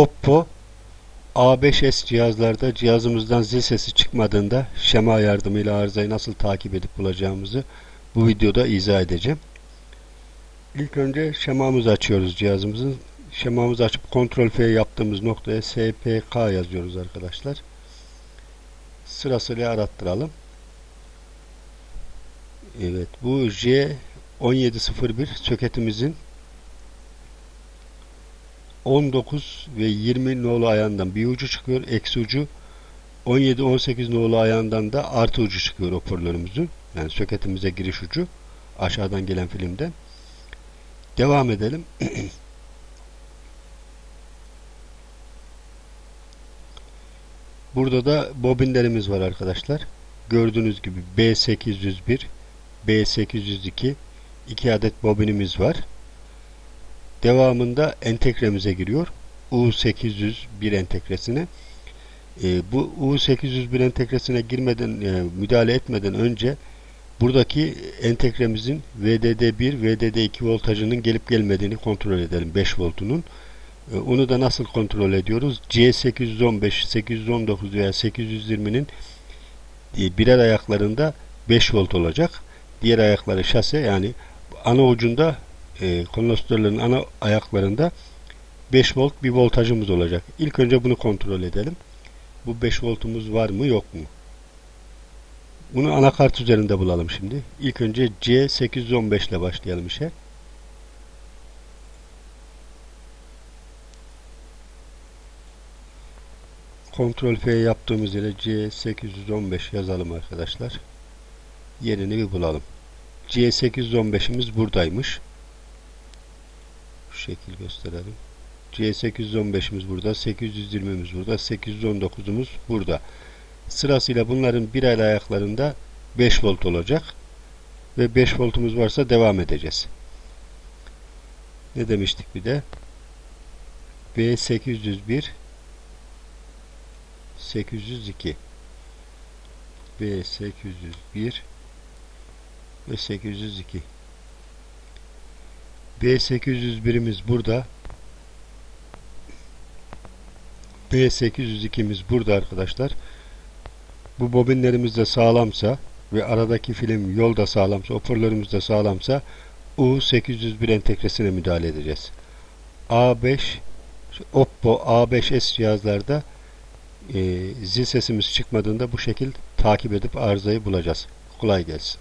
Oppo A5s cihazlarda cihazımızdan zil sesi çıkmadığında şema yardımıyla arızayı nasıl takip edip bulacağımızı bu videoda izah edeceğim. İlk önce şemamızı açıyoruz cihazımızın. Şemamızı açıp Ctrl F yaptığımız noktaya SPK yazıyoruz arkadaşlar. Sırasıyla arattıralım. Evet bu J1701 söketimizin 19 ve 20 nolu ayağından bir ucu çıkıyor. Eksi ucu 17-18 nolu ayağından da artı ucu çıkıyor hoparlörümüzün. Yani söketimize giriş ucu. Aşağıdan gelen filmden. Devam edelim. Burada da bobinlerimiz var arkadaşlar. Gördüğünüz gibi B801, B802 iki adet bobinimiz var. Devamında entegremize giriyor. U801 entegresine. E, bu U801 entegresine girmeden, e, müdahale etmeden önce buradaki entegremizin VDD1, VDD2 voltajının gelip gelmediğini kontrol edelim. 5 voltunun. E, onu da nasıl kontrol ediyoruz? C815, 819 veya 820'nin e, birer ayaklarında 5 volt olacak. Diğer ayakları şase yani ana ucunda e, kondansatörlerin ana ayaklarında 5 volt bir voltajımız olacak. İlk önce bunu kontrol edelim. Bu 5 voltumuz var mı yok mu? Bunu anakart üzerinde bulalım şimdi. İlk önce C815 ile başlayalım işe. Ctrl F yaptığımız yere C815 yazalım arkadaşlar. Yerini bir bulalım. C815'imiz buradaymış. Şekil gösterelim. C815'imiz burada, 820'miz burada, 819'umuz burada. Sırasıyla bunların birer ayaklarında 5 volt olacak. Ve 5 voltumuz varsa devam edeceğiz. Ne demiştik bir de? B801 802 B801 ve 802 B801'imiz burada B802'miz burada arkadaşlar bu bobinlerimiz de sağlamsa ve aradaki film yol da sağlamsa hoparlörümüz de sağlamsa U801 entegresine müdahale edeceğiz A5 Oppo A5s cihazlarda e, zil sesimiz çıkmadığında bu şekil takip edip arızayı bulacağız. Kolay gelsin.